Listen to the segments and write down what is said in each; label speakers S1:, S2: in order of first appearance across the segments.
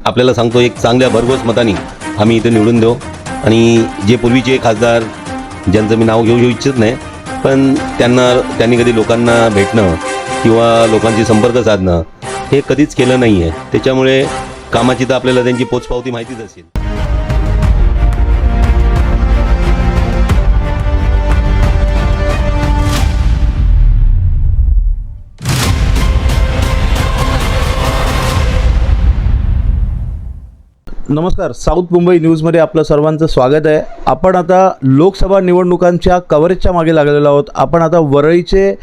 S1: आपल्याला सांगतो एक चांगल्या भरघोस मताने आम्ही इथं निवडून देऊ. आणि जे पूर्वीचे खासदार ज्यांचं मी नाव घेऊ घेऊ इच्छित नाही पण त्यांना त्यांनी कधी लोकांना भेटणं किंवा लोकांशी संपर्क साधणं हे कधीच केलं नाही आहे त्याच्यामुळे कामाची तर आपल्याला त्यांची पोचपावती माहितीच असेल.
S2: नमस्कार साऊथ मुंबई न्यूजमध्ये आपलं सर्वांचं स्वागत आहे. आपण आता लोकसभा निवडणुकांच्या कव्हरेजच्या मागे लागलेलो आहोत. आपण आता वरळीचे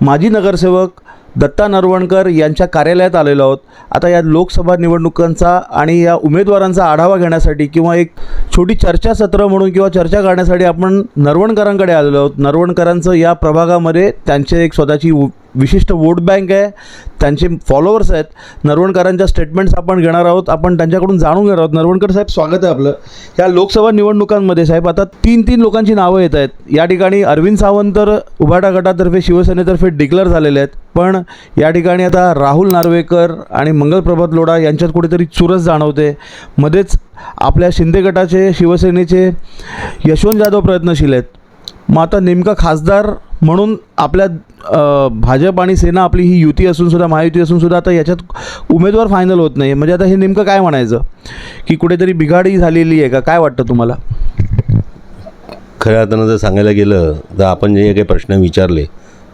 S2: माजी नगरसेवक दत्ता नरवणकर यांच्या कार्यालयात आलेलो आहोत. आता या लोकसभा निवडणुकांचा आणि या उमेदवारांचा आढावा घेण्यासाठी किंवा एक छोटी चर्चासत्र म्हणून किंवा चर्चा करण्यासाठी आपण नरवणकरांकडे आलेलो आहोत. नरवणकरांचं या प्रभागामध्ये त्यांचे एक स्वतःची विशिष्ट वोट बँक आहे त्यांचे फॉलोअर्स आहेत. नरवणकरांच्या स्टेटमेंट्स आपण घेणार आहोत. आपण त्यांच्याकडून जाणून घेणार आहोत. नरवणकर साहेब स्वागत आहे आपलं. या लोकसभा निवडणुकांमध्ये साहेब आता तीन तीन लोकांची नावं येत आहेत. या ठिकाणी अरविंद सावंत तर उभाटा गटातर्फे शिवसेनेतर्फे डिक्लेअर झालेले आहेत. पण या ठिकाणी आता राहुल नार्वेकर आणि मंगलप्रभात लोढा यांच्यात कुठेतरी चुरस जाणवते. मध्येच आपल्या शिंदे गटाचे शिवसेनेचे यशवंत जाधव प्रयत्नशील आहेत. मग आता नेमका खासदार म्हणून आपल्या भाजप आणि सेना आपली ही युती असून सुद्धा महायुती असून सुद्धा आता याच्यात उमेदवार फायनल होत नाही. म्हणजे आता हे नेमकं काय म्हणायचं? की कुठेतरी बिघाडी झालेली आहे का? काय वाटतं तुम्हाला?
S1: खऱ्या अर्थानं जर सांगायला गेलं तर आपण जे काही प्रश्न विचारले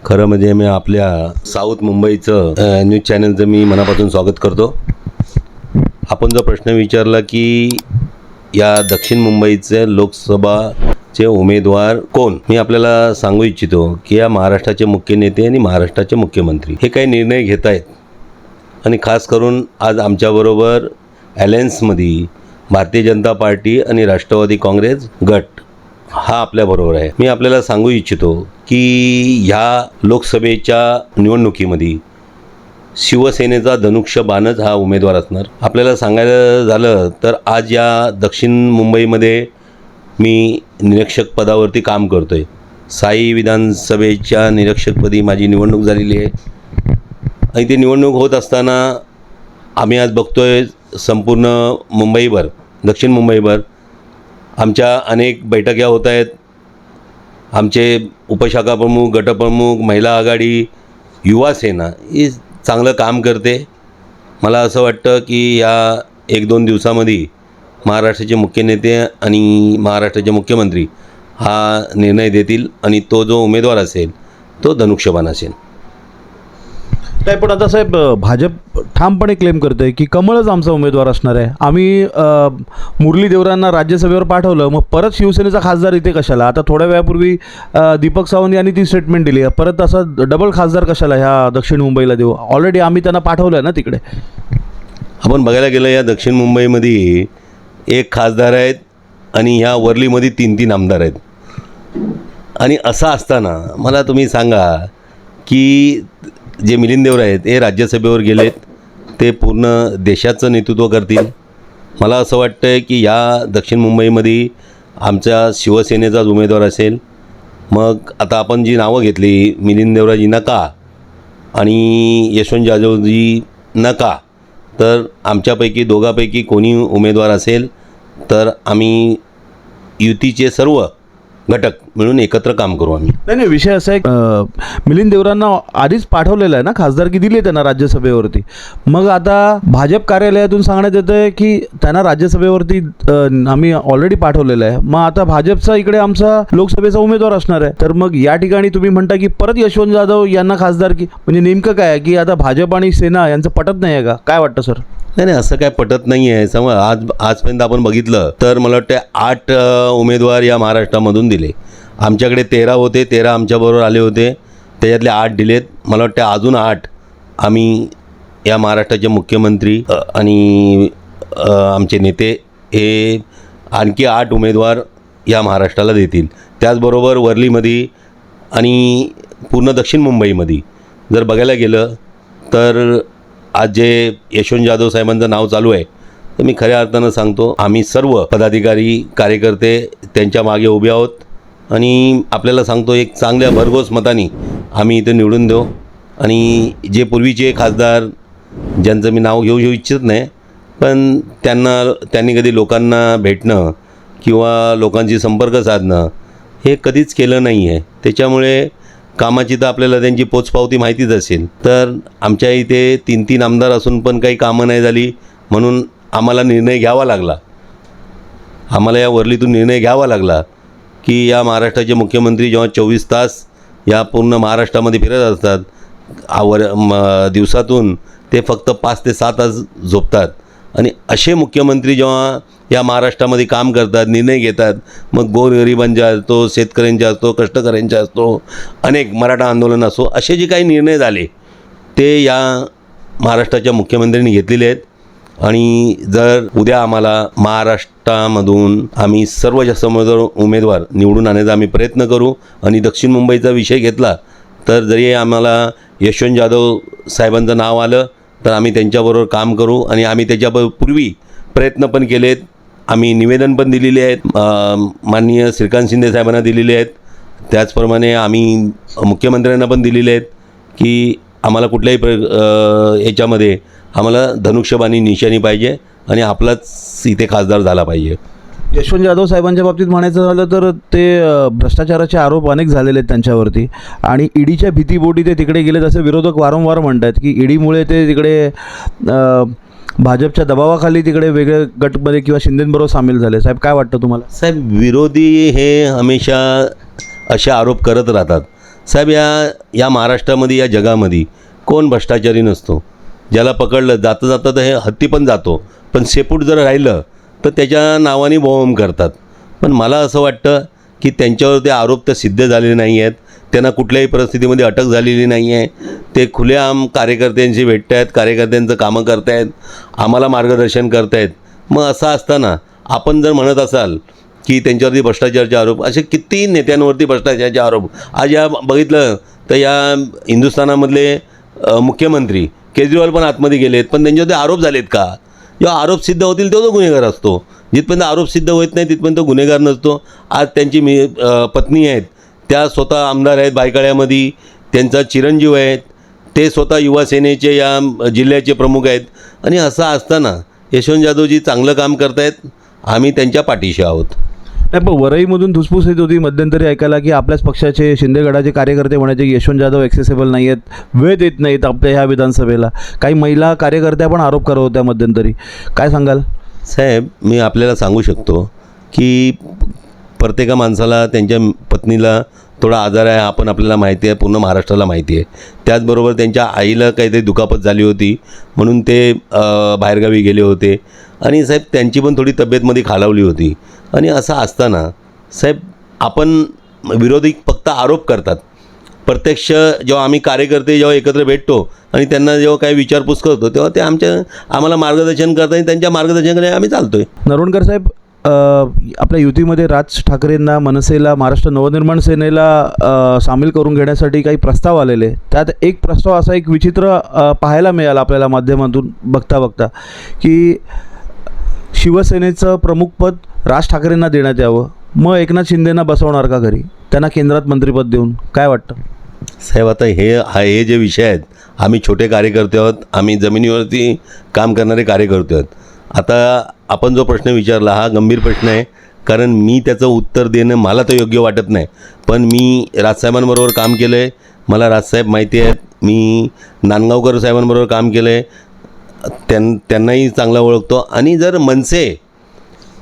S1: खरं म्हणजे मी आपल्या साऊथ मुंबईचं न्यूज चॅनलचं मी मनापासून स्वागत करतो. आपण जो प्रश्न विचारला की या दक्षिण मुंबईचे लोकसभाचे उमेदवार कोण? मी आपल्याला सांगू इच्छितो की या महाराष्ट्राचे मुख्य नेते आणि महाराष्ट्राचे मुख्यमंत्री हे काही निर्णय घेत आहेत. आणि खास करून आज आमच्याबरोबर अलायन्समध्ये भारतीय जनता पार्टी आणि राष्ट्रवादी काँग्रेस गट हा आपल्याबरोबर आहे. मी आपल्याला सांगू इच्छितो की ह्या लोकसभेच्या निवडणुकीमध्ये शिवसेनेचा धनुक्ष बाणच हा उमेदवार असणार. आपल्याला सांगायला झालं तर आज या दक्षिण मुंबईमध्ये मी निरीक्षक पदावरती काम करतो आहे साई विधानसभेच्या निरीक्षकपदी माझी निवडणूक झालेली आहे. आणि ती निवडणूक होत असताना आम्ही आज बघतो आहे संपूर्ण मुंबईभर दक्षिण मुंबईभर आमच्या अनेक बैठक्या होत आहेत. आमचे उपशाखा प्रमुख गटप्रमुख महिला आघाडी युवा सेना ही चांगलं काम करते. मला असं वाटतं की या एक दोन दिवसामध्ये महाराष्ट्राचे मुख्य नेते आणि महाराष्ट्राचे मुख्यमंत्री हा निर्णय देतील आणि तो जो उमेदवार असेल तो धनुष्यबाण असेल.
S2: काय पण आता साहेब भाजप ठामपणे क्लेम करते की कमळच आमचा उमेदवार असणार आहे. आम्ही मुरली देवरांना राज्यसभेवर पाठवलं मग परत शिवसेनेचा खासदार इथे कशाला? आता थोड्या वेळापूर्वी दीपक सावंत यांनी ती स्टेटमेंट दिली. आहे परत असा डबल खासदार कशाला ह्या दक्षिण मुंबईला देऊ? ऑलरेडी आम्ही त्यांना पाठवलं आहे ना तिकडे?
S1: आपण बघायला गेलं या दक्षिण मुंबईमध्ये एक खासदार आहेत आणि ह्या वर्लीमध्ये तीन तीन आमदार आहेत. आणि असं असताना मला तुम्ही सांगा की जे मिलिंद देवरा आहेत हे राज्यसभेवर गेलेत ते पूर्ण देशाचं नेतृत्व करतील. मला असं वाटतं की या दक्षिण मुंबईमध्ये आमच्या शिवसेनेचाच उमेदवार असेल. मग आता आपण जी नावं घेतली मिलिंद देवराजी नका आणि यशवंत जाधवजी नका तर आमच्यापैकी दोघापैकी कोणी उमेदवार असेल? तर आम्ही युतीचे सर्व घटक मिळून एकत्र काम करू आम्ही.
S2: नाही नाही विषय असा आहे मिलिंद देवरांना आधीच पाठवलेलं आहे ना खासदारकी दिली आहे त्यांना राज्यसभेवरती. मग आता भाजप कार्यालयातून सांगण्यात येतं आहे की त्यांना राज्यसभेवरती आम्ही ऑलरेडी पाठवलेलं आहे. मग आता भाजपचा इकडे आमचा लोकसभेचा उमेदवार असणार आहे. तर मग या ठिकाणी तुम्ही म्हणता की परत यशवंत जाधव यांना खासदारकी म्हणजे नेमकं काय आहे की आता भाजप आणि सेना यांचं पटत नाही आहे का? काय वाटतं सर?
S1: नाही नाही असं काय पटत नाही आहे समज आज आजपर्यंत आपण बघितलं तर मला वाटतं आठ उमेदवार या महाराष्ट्रामधून दिले. आमच्याकडे तेरा होते तेरा आमच्याबरोबर आले होते. त्याच्यातले आठ दिलेत. मला वाटतं अजून आठ आम्ही या महाराष्ट्राचे मुख्यमंत्री आणि आमचे नेते हे आणखी आठ उमेदवार या महाराष्ट्राला देतील. त्याचबरोबर वर्लीमध्ये आणि पूर्ण दक्षिण मुंबईमध्ये. जर बघायला गेलं तर आज जे यशवंत जाधव साहेबांचं नाव चालू आहे तर मी खऱ्या अर्थानं सांगतो आम्ही सर्व पदाधिकारी कार्यकर्ते त्यांच्या मागे उभे आहोत आणि आपल्याला सांगतो एक चांगल्या भरघोस मताने आम्ही इथं निवडून देऊ. आणि जे पूर्वीचे खासदार ज्यांचं मी नाव घेऊ घेऊ इच्छित नाही पण त्यांना त्यांनी कधी लोकांना भेटणं किंवा लोकांशी संपर्क साधणं हे कधीच केलं नाही आहे त्याच्यामुळे कामाची तर आपल्याला त्यांची पोचपावती माहितीच असेल. तर आमच्या इथे तीन तीन आमदार असून पण काही कामं नाही झाली म्हणून आम्हाला निर्णय घ्यावा लागला. आम्हाला या वरलीतून निर्णय घ्यावा लागला की या महाराष्ट्राचे मुख्यमंत्री जेव्हा चोवीस तास या पूर्ण महाराष्ट्रामध्ये फिरत असतात आवर म दिवसातून ते फक्त पाच ते सात तास झोपतात. आणि असे मुख्यमंत्री जेव्हा या महाराष्ट्रामध्ये काम करतात निर्णय घेतात मग गोरगरिबांचा असतो शेतकऱ्यांचा असतो कष्टकऱ्यांचा असतो अनेक मराठा आंदोलन असो असे जे काही निर्णय झाले ते या महाराष्ट्राच्या मुख्यमंत्र्यांनी घेतलेले आहेत. आणि जर उद्या आम्हाला महाराष्ट्रामधून आम्ही सर्व जास्त उमेदवार उमेदवार निवडून आणण्याचा आम्ही प्रयत्न करू आणि दक्षिण मुंबईचा विषय घेतला तर जरी आम्हाला यशवंत जाधव साहेबांचं नाव आलं तर आम्ही त्यांच्याबरोबर काम करू आणि आम्ही त्याच्या पूर्वी प्रयत्न पण केलेत. आम्ही निवेदन पण दिलेले आहेत. माननीय श्रीकांत शिंदे साहेबांना दिलेले आहेत. त्याचप्रमाणे आम्ही मुख्यमंत्र्यांना पण दिलेले आहेत की आम्हाला कुठल्याही प्र याच्यामध्ये आम्हाला धनुष्यबाणी निशाणी पाहिजे आणि आपलाच इथे खासदार झाला पाहिजे.
S2: यशवंत जाधव साहेबांच्या बाबतीत म्हणायचं झालं तर ते भ्रष्टाचाराचे आरोप अनेक झालेले आहेत त्यांच्यावरती. आणि ईडीच्या भीतीपोटी ते तिकडे गेले असं विरोधक वारंवार म्हणतात की ईडीमुळे ते तिकडे भाजपच्या दबावाखाली तिकडे वेगळ्या गटमध्ये किंवा शिंदेबरोबर सामील झाले. साहेब काय वाटतं तुम्हाला?
S1: साहेब विरोधी हे हमेशा असे आरोप करत राहतात. साहेब या या महाराष्ट्रामध्ये या जगामध्ये कोण भ्रष्टाचारी नसतो? ज्याला पकडलं जाता जाता तर हे हत्ती पण जातो. पण सेपूट जर राहिलं तर त्याच्या नावाने बोंब करतात. पण मला असं वाटतं की त्यांच्यावर ते आरोप तर सिद्ध झालेले नाही आहेत त्यांना कुठल्याही परिस्थितीमध्ये अटक झालेली नाही आहे ते खुलेआम कार्यकर्त्यांशी भेटत आहेत कार्यकर्त्यांचं कामं करतायत आम्हाला मार्गदर्शन करतायत. मग असं असताना आपण जर म्हणत असाल की त्यांच्यावरती भ्रष्टाचारचे आरोप असे किती नेत्यांवरती भ्रष्टाचाराचे आरोप. आज या बघितलं तर या हिंदुस्थानामधले मुख्यमंत्री केजरीवाल पण आतमध्ये गेलेत पण त्यांच्यावरती आरोप झालेत का? जेव्हा आरोप सिद्ध होतील तेव्हा तो गुन्हेगार असतो. जिथपर्यंत आरोप सिद्ध होत नाही तिथपर्यंत गुन्हेगार नसतो. आज त्यांची मी पत्नी आहेत. त्या स्वतः आमदार आहेत बायकाळ्यामध्ये. त्यांचा चिरंजीव आहेत. ते स्वतः युवासेनेचे या जिल्ह्याचे प्रमुख आहेत. आणि असं असताना यशवंत जाधवजी चांगलं काम करतायत. आम्ही त्यांच्या पाठीशी आहोत.
S2: नाही पण वरईमधून धुसफूस येत होती. मध्यंतरी ऐकायला की आपल्याच पक्षाचे शिंदेगडाचे कार्यकर्ते म्हणायचे की यशवंत जाधव एक्सेसेबल नाही आहेत वेळ देत नाहीत आपल्या ह्या विधानसभेला. काही महिला कार्यकर्त्या पण आरोप करत होत्या मध्यंतरी. काय सांगाल?
S1: साहेब मी आपल्याला सांगू शकतो की प्रत्येका माणसाला त्यांच्या पत्नीला थोडा आजार आहे हा पण आपल्याला माहिती आहे पूर्ण महाराष्ट्राला माहिती आहे. त्याचबरोबर त्यांच्या आईला काहीतरी दुखापत झाली होती म्हणून ते बाहेरगावी गेले होते. आणि साहेब त्यांची पण थोडी तब्येतमध्ये खालावली होती. आणि असं असताना साहेब आपण विरोधी फक्त आरोप करतात. प्रत्यक्ष जेव्हा आम्ही कार्यकर्ते जेव्हा एकत्र भेटतो आणि त्यांना जेव्हा काही विचारपूस करतो तेव्हा ते आमच्या आम्हाला मार्गदर्शन करतात आणि त्यांच्या मार्गदर्शनाकडे आम्ही चालतो आहे
S2: नरुणकर साहेब आपल्या युतीमध्ये राज ठाकरेंना मनसेला महाराष्ट्र नवनिर्माण सेनेला सामील करून घेण्यासाठी काही प्रस्ताव आलेले त्यात एक प्रस्ताव असा एक विचित्र पाहायला मिळाला आपल्याला माध्यमातून बघता बघता की शिवसेनेचं प्रमुखपद राज ठाकरेंना देण्यात यावं. मग एकनाथ शिंदेना बसवणार का घरी? त्यांना केंद्रात मंत्रिपद देऊन. काय वाटतं?
S1: साहेब आता हे हे जे विषय आहेत आम्ही छोटे कार्यकर्ते आहोत आम्ही जमिनीवरती काम करणारे कार्यकर्ते आहोत. आता आपण जो प्रश्न विचारला हा गंभीर प्रश्न आहे. कारण मी त्याचं उत्तर देणं मला तर योग्य वाटत नाही. पण मी राजसाहेबांबरोबर काम केलं आहे मला राजसाहेब माहिती आहेत. मी नांदगावकर साहेबांबरोबर काम केलं आहे त्यां त्यांनाही चांगला ओळखतो. आणि जर मनसे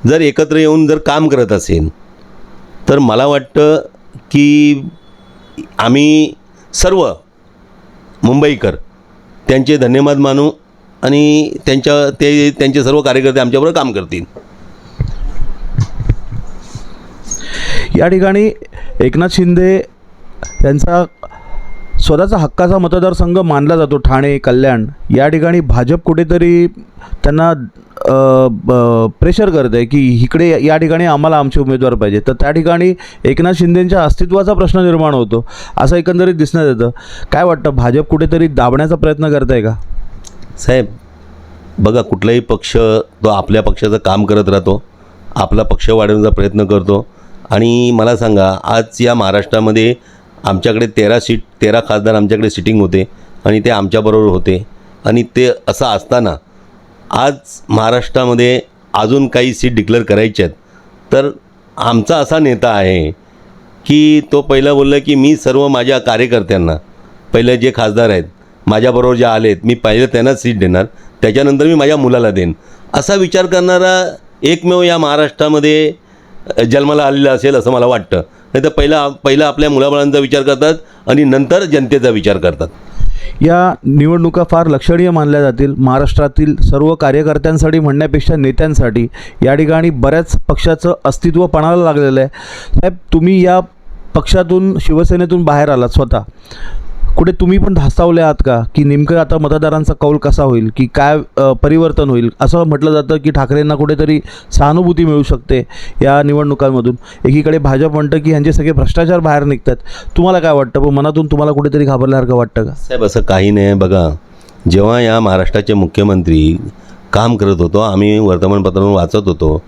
S1: जर एकत्र येऊन जर काम करत असेल तर मला वाटतं की आम्ही सर्व मुंबईकर त्यांचे धन्यवाद मानू. आणि त्यांच्या ते त्यांचे सर्व कार्यकर्ते आमच्याबरोबर काम करतील.
S2: या ठिकाणी एकनाथ शिंदे यांचा स्वतःचा हक्काचा मतदारसंघ मानला जातो ठाणे कल्याण. या ठिकाणी भाजप कुठेतरी त्यांना प्रेशर करत आहे की इकडे या ठिकाणी आम्हाला आमचे उमेदवार पाहिजे तर त्या ठिकाणी एकनाथ शिंदेंच्या अस्तित्वाचा प्रश्न निर्माण होतो असं एकंदरीत दिसण्यात येतं. काय वाटतं भाजप कुठेतरी दाबण्याचा प्रयत्न करत आहे का?
S1: साहेब बघा कुठलाही पक्ष तो आपल्या पक्षाचं काम करत राहतो आपला पक्ष वाढवण्याचा प्रयत्न करतो. आणि मला सांगा आज या महाराष्ट्रामध्ये आमच्याकडे तेरा सीट तेरा खासदार आमच्याकडे सिटिंग होते आणि ते आमच्याबरोबर होते. आणि ते असं असताना आज महाराष्ट्रामध्ये अजून काही सीट डिक्लेअर करायच्या आहेत. तर आमचा असा नेता आहे की तो पहिला बोलला की मी सर्व माझ्या कार्यकर्त्यांना पहिले जे खासदार आहेत माझ्याबरोबर ज्या आलेत मी पहिले त्यांनाच सीट देणार त्याच्यानंतर मी माझ्या मुलाला देईन. असा विचार करणारा एकमेव या महाराष्ट्रामध्ये जन्माला आलेला असेल असं मला वाटतं. नाही तर पहिला पहिला आपल्या मुलाबाळांचा विचार करतात आणि नंतर जनतेचा विचार करतात.
S2: या निवडणुका फार लक्षणीय मानल्या जातील. महाराष्ट्रातील सर्व कार्यकर्त्यांसाठी म्हणण्यापेक्षा नेत्यांसाठी या ठिकाणी बऱ्याच पक्षाचं अस्तित्व पणाला लागलेलं आहे. साहेब तुम्ही या पक्षातून शिवसेनेतून बाहेर आलात स्वतः. कुठे तुम्ही पण धास्तावले आहात का? की नेमकं आता मतदारांचा कौल कसा होईल? की काय परिवर्तन होईल? असं म्हटलं जातं की ठाकरेंना कुठेतरी सहानुभूती मिळू शकते या निवडणुकांमधून. एकीकडे भाजप म्हणतं की ह्यांचे सगळे भ्रष्टाचार बाहेर निघतात. तुम्हाला काय वाटतं? पण मनातून तुम्हाला कुठेतरी घाबरल्यासारखं वाटतं का?
S1: साहेब असं काही नाही. बघा जेव्हा या महाराष्ट्राचे मुख्यमंत्री काम करत होतो आम्ही वर्तमानपत्रांवर वाचत होतो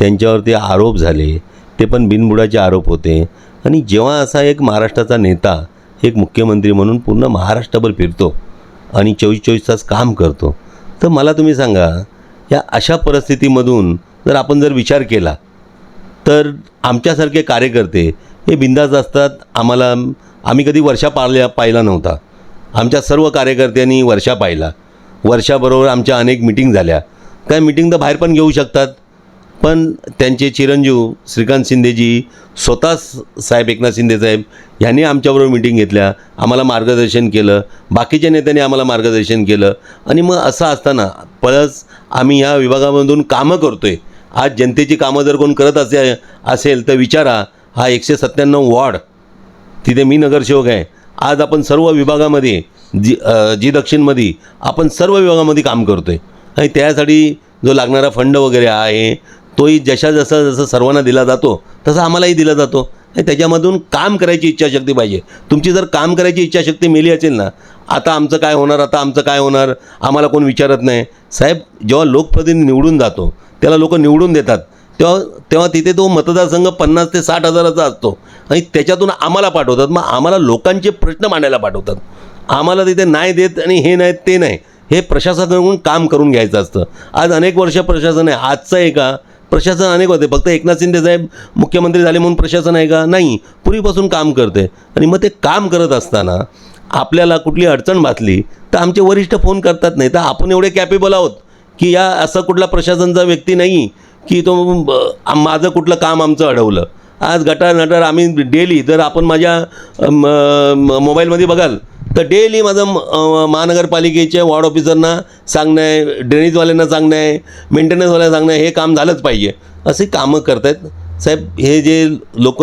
S1: त्यांच्यावरती आरोप झाले. ते पण बिनबुडाचे आरोप होते. आणि जेव्हा असा एक महाराष्ट्राचा नेता एक मुख्यमंत्री म्हणून पूर्ण महाराष्ट्रभर फिरतो आणि चोवीस चोवीस तास काम करतो. तर मला तुम्ही सांगा या अशा परिस्थितीमधून जर आपण जर विचार केला तर आमच्यासारखे कार्यकर्ते हे बिंदास असतात. आम्हाला आम्ही कधी वर्षा पाळल्या पाहिला नव्हता. आमच्या सर्व कार्यकर्त्यांनी वर्षा पाहिला. वर्षाबरोबर आमच्या अनेक मिटिंग झाल्या. काय मिटिंग तर बाहेर पण घेऊ शकतात. पण त्यांचे चिरंजीव श्रीकांत शिंदेजी स्वतः साहेब एकनाथ शिंदे साहेब यांनी आमच्याबरोबर मिटिंग घेतल्या. आम्हाला मार्गदर्शन केलं. बाकीच्या नेत्यांनी आम्हाला मार्गदर्शन केलं. आणि मग असं असताना पळस आम्ही ह्या विभागामधून कामं करतो आहे आज जनतेची कामं जर कोण करत असे असेल तर विचारा हा एकशे सत्त्याण्णव वॉर्ड तिथे मी नगरसेवक आहे. आज आपण सर्व विभागामध्ये जी जी दक्षिणमध्ये आपण सर्व विभागामध्ये काम करतो आहे आणि त्यासाठी जो लागणारा फंड वगैरे आहे तोही जशा जसा जसं सर्वांना दिला जातो तसा आम्हालाही दिला जातो. आणि त्याच्यामधून काम करायची इच्छाशक्ती पाहिजे. तुमची जर काम करायची इच्छाशक्ती मेली असेल ना आता आमचं काय होणार आता आमचं काय होणार आम्हाला कोण विचारत नाही. साहेब जेव्हा लोकप्रतिनिधी निवडून जातो त्याला लोक निवडून देतात तेव्हा तेव्हा तिथे तो मतदारसंघ पन्नास ते साठ हजाराचा असतो. आणि त्याच्यातून आम्हाला पाठवतात मग आम्हाला लोकांचे प्रश्न मांडायला पाठवतात. आम्हाला तिथे नाही देत आणि हे नाही ते नाही. हे प्रशासनाकडून काम करून घ्यायचं असतं. आज अनेक वर्ष प्रशासन आहे. आजचं आहे का? प्रशासन अनेक होते. फक्त एकनाथ शिंदे साहेब मुख्यमंत्री झाले म्हणून प्रशासन आहे का? नाही. पूर्वीपासून काम करते. आणि मग ते काम करत असताना आपल्याला कुठली अडचण भासली तर आमचे वरिष्ठ फोन करतात नाही तर आपण एवढे कॅपेबल आहोत की या असं कुठला प्रशासनचा व्यक्ती नाही की तो माझं कुठलं काम आमचं अडवलं. आज गटार नटार आम्ही डेली जर आपण माझ्या म- मोबाईलमध्ये बघाल तर डेली माझं म- महानगरपालिकेच्या वॉर्ड ऑफिसरना सांगणं आहे ड्रेनेजवाल्यांना सांगणं आहे मेंटेनन्सवाल्यांना सांगणं आहे हे काम झालंच पाहिजे. असे कामं करत आहेत साहेब हे जे लोक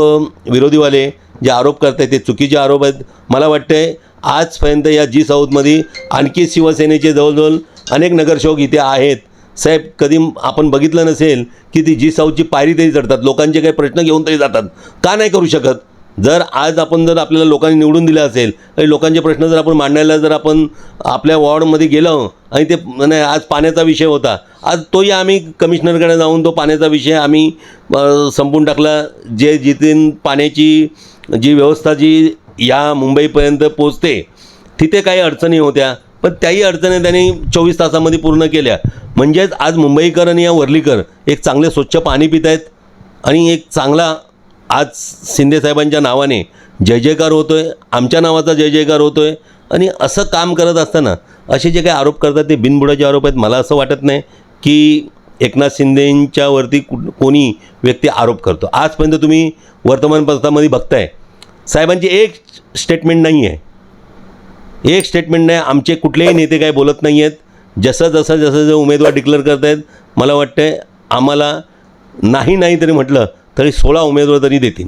S1: विरोधीवाले जे आरोप करत आहेत ते चुकीचे आरोप आहेत. मला वाटतंय आजपर्यंत या जी साऊथमध्ये आणखी शिवसेनेचे जवळजवळ अनेक नगरसेवक इथे आहेत. साहेब कधी आपण बघितलं नसेल की ती जी साऊथची पायरी तरी चढतात. लोकांचे काही प्रश्न घेऊन तरी जातात. का नाही करू शकत? जर आज आपण जर आपल्याला लोकांनी निवडून दिलं असेल आणि लोकांचे प्रश्न जर आपण मांडायला जर आपण आपल्या वॉर्डमध्ये गेलो आणि ते नाही आज पाण्याचा विषय होता. आज तोही आम्ही कमिशनरकडे जाऊन तो पाण्याचा विषय आम्ही संपून टाकला. जे जिथे पाण्याची जी व्यवस्था जी या मुंबईपर्यंत पोचते तिथे काही अडचणी होत्या. पण त्याही अडचणी त्यांनी चोवीस तासामध्ये पूर्ण केल्या. म्हणजेच आज मुंबईकर आणि या वर्लीकर एक चांगले स्वच्छ पाणी पित आहेत आणि एक चांगला आज शिंदेसाहेबांच्या नावाने जय जयकार होतो आहे आमच्या नावाचा जय जयकार होतो आहे आणि असं काम करत असताना असे जे काही आरोप करतात ते बिनबुडाचे आरोप आहेत. मला असं वाटत नाही की एकनाथ शिंदेंच्यावरती कु कोणी व्यक्ती आरोप करतो. आजपर्यंत तुम्ही वर्तमानपत्रामध्ये बघताय. साहेबांची एक स्टेटमेंट नाही आहे. एक स्टेटमेंट नाही आमचे कुठलेही नेते काय बोलत नाही आहेत. जसं जसं जसं जे उमेदवार डिक्लेअर करत आहेत मला वाटतं आम्हाला नाही नाही तरी म्हटलं तरी सोळा उमेदवार तरी देतील.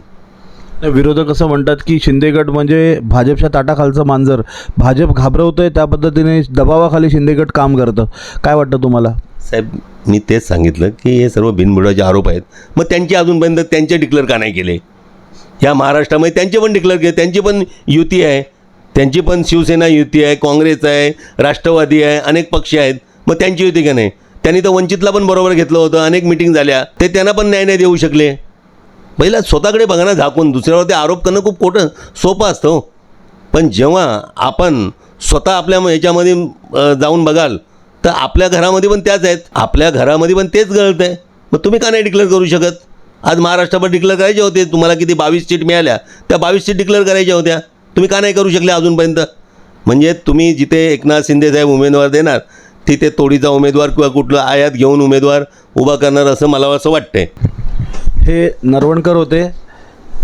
S2: विरोधक असं म्हणतात की शिंदेगड म्हणजे भाजपच्या ताटाखालचं मांजर. भाजप घाबरवतंय त्या पद्धतीने दबावाखाली शिंदेगड काम करतं. काय वाटतं तुम्हाला?
S1: साहेब मी तेच सांगितलं की हे सर्व बिनबुडाचे आरोप आहेत. मग त्यांचे अजूनपर्यंत त्यांचे डिक्लेअर का नाही केले? या महाराष्ट्रामध्ये त्यांचे पण डिक्लेअर केले त्यांची पण युती आहे. त्यांची पण शिवसेना युती आहे काँग्रेस आहे राष्ट्रवादी आहे अनेक पक्ष आहेत. मग त्यांची युती का नाही? त्यांनी तर वंचितला पण बरोबर घेतलं होतं अनेक मिटिंग झाल्या. ते त्यांना पण न्याय नाही देऊ शकले. पहिला स्वतःकडे बघा ना झाकून दुसऱ्यावरती आरोप करणं खूप खोटं सोपं असतं हो. पण जेव्हा आपण स्वतः आपल्या याच्यामध्ये जाऊन बघाल तर आपल्या घरामध्ये पण त्याच आहेत. आपल्या घरामध्ये पण तेच गळत आहे मग तुम्ही का नाही डिक्लेअर करू शकत? आज महाराष्ट्रावर डिक्लेअर करायचे होते तुम्हाला किती बावीस सीट मिळाल्या त्या बावीस सीट डिक्लेअर करायच्या होत्या. तुम्ही का नाही करू शकले अजूनपर्यंत? म्हणजे तुम्ही जिथे एकनाथ शिंदे साहेब उमेदवार देणार तिथे तोडीचा उमेदवार किंवा कुठलं आयात घेऊन उमेदवार उभा करणार असं मला असं वाटतंय.
S2: हे नरवणकर होते.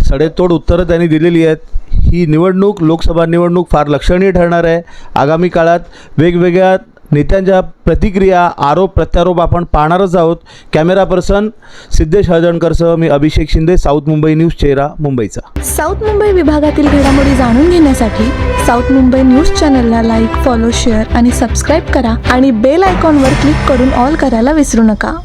S2: सडेतोड उत्तरं त्यांनी दिलेली आहेत. ही निवडणूक लोकसभा निवडणूक फार लक्षणीय ठरणार आहे. आगामी काळात वेगवेगळ्या नेत्यांच्या प्रतिक्रिया आरोप प्रत्यारोप आपण पाहणारच आहोत. कॅमेरा पर्सन सिद्धेश हळदणकरसह मी अभिषेक शिंदे साऊथ मुंबई न्यूज चेहरा मुंबईचा.
S3: साऊथ मुंबई विभागातील घडामोडी जाणून घेण्यासाठी साऊथ मुंबई न्यूज चॅनलला लाईक फॉलो शेअर आणि सबस्क्राईब करा आणि बेल आयकॉनवर क्लिक करून ऑल करायला विसरू नका.